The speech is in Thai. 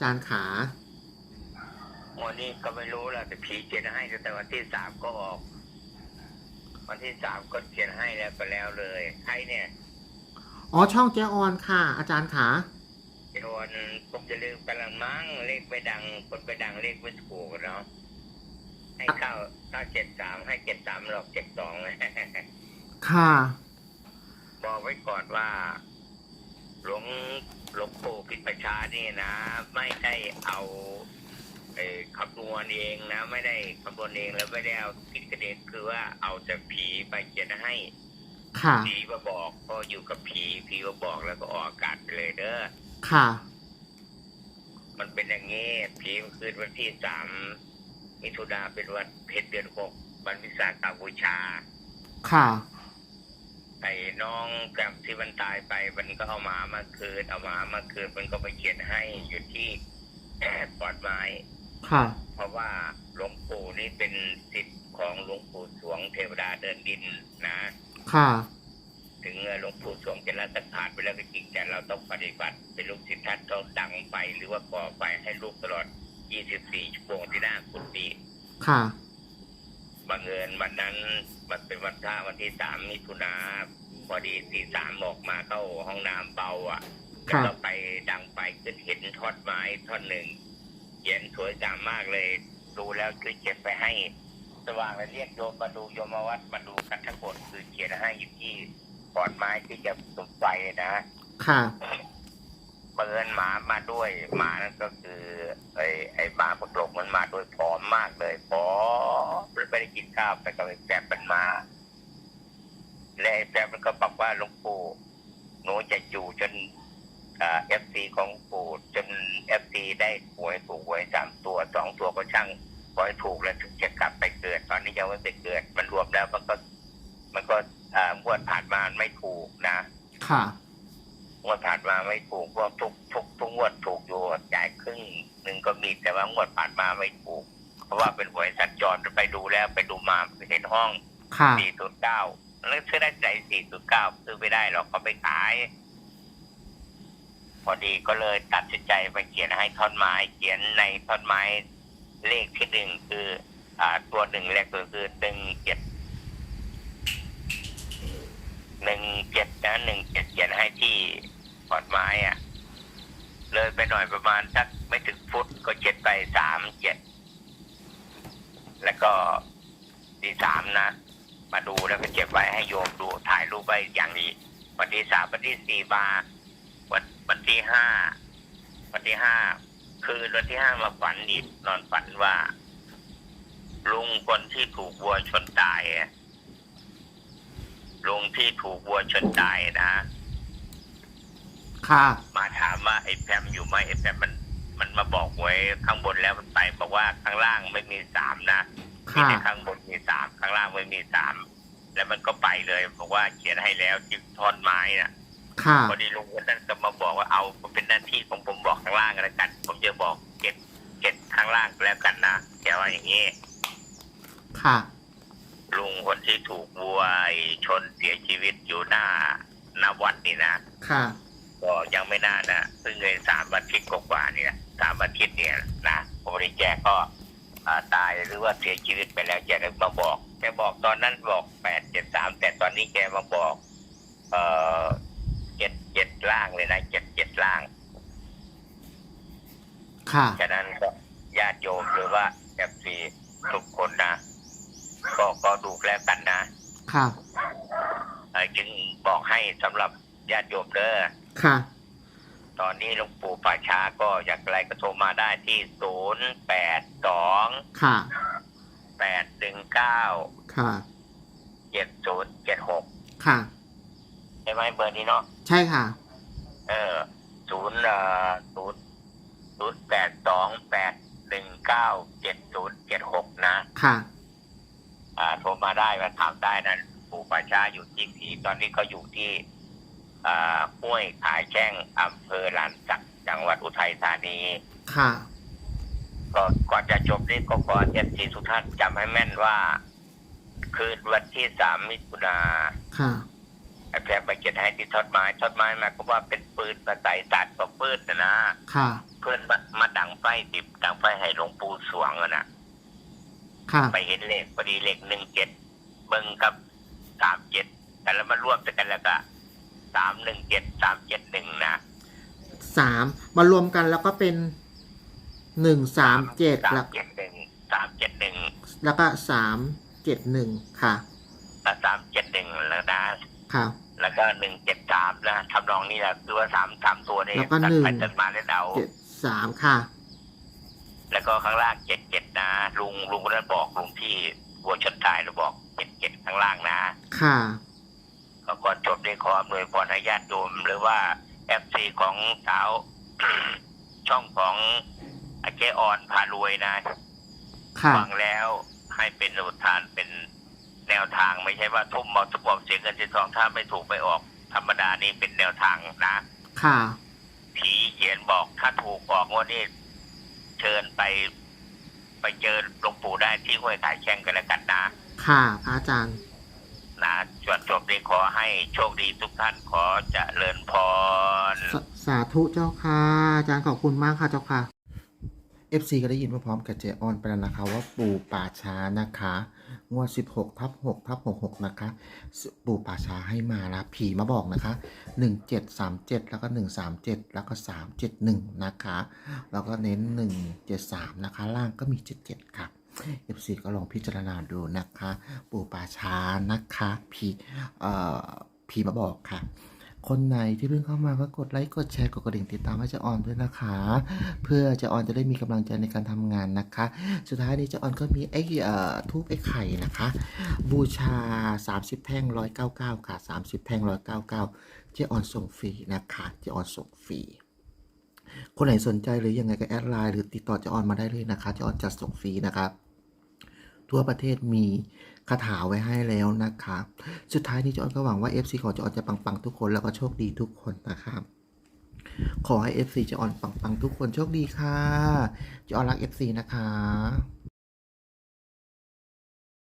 จารย์ขาวันนี้ก็ไม่รู้แหละแต่ผีเขียนให้ตั้งแต่วันที่สามก็ออก วันที่สามก็เขียนให้แล้วก็แล้วเลยใครเนี่ย อ๋อช่องเจออนค่ะ อาจารย์ขาโดนผมจะลืมกันละมั้งเลขไปดังคนไปดังเลขไม่ถูกเนาะให้เข้าเข้าเจ็ดสามให้เจ็ดสามหรอกเจ็ดสองค่ะ บอกไว้ก่อนว่า หลวงหลวงปู่พิมพ์ประชานี่นะ ไม่ได้เอาเอ่อคำนวณเองนะ ไม่ได้คำนวณเองแล้วไม่ได้เอาผิดกระเด็นคือว่าเอาแต่ผีไปเขียนให้ค่ะ ผีมาบอกก็อยู่กับผีผีมาบอกแล้วก็ออกอากาศไปเลยเด้อ ค่ะ มันเป็นอย่างนี้ผีมันคืนวันที่สามมิถุนาเป็นวันเพ็ญเดือนหกวันวิสาขบูชา ค่ะ ไอ้น้องแกรมที่มันตายไป มันก็เอาหมามาคืนเอาหมามาคืนมันก็ไปเขียนให้อยู่ที่ปอดไม้ค่ะ เพราะว่าหลวงปู่นี่เป็นสิทธิ์ของหลวงปู่สวงเทวดาเดินดินนะ ค่ะ ถึงหลวงปู่สวงจะละสังขารไปแล้วก็จริงแต่เราต้องปฏิบัติ เป็นลูกศิษย์ท่านต้องดังไปหรือว่าก่อไฟให้ลูกตลอด 24 ชั่วโมงที่หน้ากุฏิค่ะ บังเอิญวันนั้นมันเป็นวันท่าวันที่สามมิถุนาพอดีตีสามออกมาเข้าห้องน้ำเบาอะครัแล้วบ ก็ไปดังไปขึ้นเห็นท่อนไม้ท่อนหนึ่งเขียนสวยงามมากเลย ดูแล้วคือเก็บไปให้ สว่างแล้วเรียกโยมมาดูโยมวัดมาดูกันทั้งหมดคือเขียนให้อยู่ที่ขอนไม้ที่จะสุดไฟนะ ค่ะ บังเอิญหมามาด้วยหมานั่นก็คือ ไอ้ไอ้หมาปลกมันมาโดยผอมมากเลยผอม มันไม่ได้กินข้าวแต่ก็ไปแฝบมันมาและไอ้แฝบมันก็บอกว่าหลวงปู่หนูจะอยู่จนเอฟซีของปู่จนเอฟซีได้หวยถูกหวยสามตัวสองตัวก็ช่างขอให้ถูกแล้วถึงจะกลับไปเกิด ตอนนี้ยังไม่ไปเกิด มันรวมแล้วมันก็ มันก็อ่างวดผ่านมาไม่ถูกนะ ค่ะงวดผ่านมาไม่ถูกเพราะทุกทุกทุกงวดถูกอยู่จ่ายครึ่งหนึ่งก็มีแต่ว่างวดผ่านมาไม่ถูก เพราะว่าเป็นหวยสัญจรไปดูแล้วไปดูมาเห็นห้องค่ะสี่ศูนย์เก้าแล้วซื้อได้ใจสี่ศูนย์เก้าซื้อไม่ได้หรอกเขาไม่ขาย พอดีก็เลยตัดสินใจไปเขียนให้ท่อนไม้เขียนในท่อนไม้เลขที่หนึ่งคือ อ่า ตัวหนึ่งเลขตัวคือหนึ่งเจ็ดหนึ่งเจ็ดนะหนึ่งเจ็ดเขียนให้ที่ขอนไม้อะ เลยไปหน่อยประมาณสักไม่ถึงฟุตก็เจ็ดไปสามเจ็ด แล้วก็ที่สามนะ มาดูแล้วก็เก็บไว้ให้โยมดูถ่ายรูปไว้อย่างนี้วันที่สามวันที่สี่มาวันวันที่ห้าวันที่ห้าคืนวันที่ห้ามาฝันอีกนอนฝันว่า ลุงคนที่ถูกวัวชนตายอะลุงที่ถูกวัวชนตายนะค่ะมาถามว่าไอ้แพมอยู่ไหมไอ้แพมมัน มันมาบอกไว้ข้างบนแล้วมันไปบอกว่าข้างล่างไม่มีสามนะมีค่ะ แต่ข้างบนมีสามข้างล่างไม่มีสามแล้วมันก็ไปเลยบอกว่าเขียนให้แล้วที่ท่อนไม้น่ะ ค่ะ พอดีลุงคนนั้นก็มาบอกว่าเอาเป็นหน้าที่ของผมบอกข้างล่างกันแล้วกัน ผมจะบอกเก็บเก็บข้างล่างแล้วกันนะแกว่าอย่างนี้ ค่ะ ลุงคนที่ถูกวัวชนเสียชีวิตอยู่หน้าหน้าวัดนี่นะค่ะ ก็ยังไม่นานนะเพิ่งเลยสามอาทิตย์กว่าๆนี่นะ สามอาทิตย์เนี่ยนะพอดีแกก็อ่าตายหรือว่าเสียชีวิตไปแล้วแกก็มาบอกแกบอกตอนนั้นบอกแปดเจ็ดสามแต่ตอนนี้แกมาบอกเอ่อเจ็ดเจ็ดล่างเลยนะเจ็ดเจ็ดล่างค่ะฉะนั้นก็ญาติโยมหรือว่าแอฟซีทุกคนนะก็ก็ดูแล้วกันนะ ค่ะเอ่อจึงบอกให้สำหรับญาติโยมเด้อค่ะ ตอนนี้หลวงปู่ป่าช้าก็อยากอะไรก็โทรมาได้ที่ศูนย์แปดสองค่ะ แปดหนึ่งเก้าค่ะ เจ็ดศูนย์เจ็ดหกค่ะ ใช่ไหมเบอร์นี้เนาะใช่ค่ะ เออศูนย์เอ่อศูนย์ศูนย์แปดสองแปดหนึ่งเก้าเจ็ดศูนย์เจ็ดหกนะค่ะ อ่าโทรมาได้มาถามได้นะปู่ป่าช้าอยู่ที่ผีตอนนี้เขาอยู่ที่อ่า ห้วยขายแช่งอำเภอลานสักจังหวัดอุทัยธานี ค่ะ ก็ก่อนจะจบนี่ก็ขอเอฟซีสุท่านจำให้แม่นว่า คืนวันที่สามมิถุนาค่ะไอ้แพรไปเก็บให้ที่ทอดไม้ทอดไม้มาก็ว่าเป็นปืนภาษาอีสานของปืนนะนะค่ะ เพื่อนมามาไฟติดตั้งไฟให้หลวงปู่สวงอะนะค่ะ ไปเห็นเลขพอดีเลขหนึ่งเจ็ดเบิ่งกับสามเจ็ดแต่แล้วมารวมกันแล้วก็ สามหนึ่งเจ็ดสามเจ็ดหนึ่งนะสามมารวมกันแล้วก็เป็นหนึ่งสามเจ็ดสาแล้มวเจ็ดหนึ่งสามเจ็ดหนึ่งแล้วก็สามเจ็ดหนึ่งค่ะสามเจ็ดหนึ่งแล้วนะค่ะแล้วก็หนึ่งเจ็ดสามนะทำนองนี้แหละคือว่าสามสามตัวนี่แล้วก็ตัดหนึ่งไปตัดมาได้เดาเจ็ดสามค่ะ แล้วก็ข้างล่างเจ็ดเจ็ดนะลุงลุงก็ได้บอกลุงที่หัวชนท้ายเราบอกเจ็ดเจ็ดข้างล่างนะ ค่ะ ก็ก่อนจบได้ขออำนวยพรให้ญาติโยมหรือว่าเอฟซีของสาว ช่องของอาเจออนพารวยนะค่ะ ฟังแล้วให้เป็นอุทานเป็นแนวทางไม่ใช่ว่าทุ่มเอาสปอร์เสียเงินเสียทองถ้าไม่ถูกไม่ออกธรรมดานี่เป็นแนวทางนะค่ะ ผีเขียนบอกถ้าถูกออกงวดนี้เชิญไป ไปเจอหลวงปู่ได้ที่ห้วยขายแช่งกันแล้วกันนะ ค่ะ พระอาจารย์ นะจวดจบนี้ขอให้โชคดีทุกท่านขอเจะเลิญพร สสาธุเจ้าค่ะ อาจารย์ขอบคุณมากค่ะเจ้าค่ะ FC ก็ได้ยินพร้อมๆกับเจออนไปแล้วนะคะว่าปู่ป่าช้านะคะงวด 16ทับ6ทับ66 นะคะ ปู่ป่าช้าให้มานะผีมาบอกนะคะ 1737 แล้วก็ 137 แล้วก็ 371 นะคะ แล้วก็เน้น 173 นะคะ ล่างก็มี 77 ค่ะ FC ก็ลองพิจารณาดูนะคะ ปู่ป่าช้านะคะผีเอ่อผีมาบอกค่ะคนไหนที่เพิ่งเข้ามาก็กดไลค์กดแชร์กดกระดิ่งติดตามให้เจะออนด้วยนะคะ เพื่อเจะออนจะได้มีกำลังใจในการทำงานนะคะ สุดท้ายนี้เจะออนก็มีไอ้เอ่อทูบไอ้ไข่นะคะ บูชา 30 แท่ง 199 ค่ะ 30 แท่ง 199 เจ๊ออนส่งฟรีนะคะเจ๊ออนส่งฟรีคนไหนสนใจหรือยังไงก็แอดไลน์หรือติดต่อเจ๊ออนมาได้เลยนะคะเจ๊ออนจะส่งฟรีนะครับ ทั่วประเทศมีคาถาไว้ให้แล้วนะคะสุดท้ายนี้จออนก็หวังว่า FC ของจออนจะปังๆทุกคนแล้วก็โชคดีทุกคนนะครับขอให้ FC เจออนปังๆทุกคนโชคดีค่ะจออนรัก FC นะคะ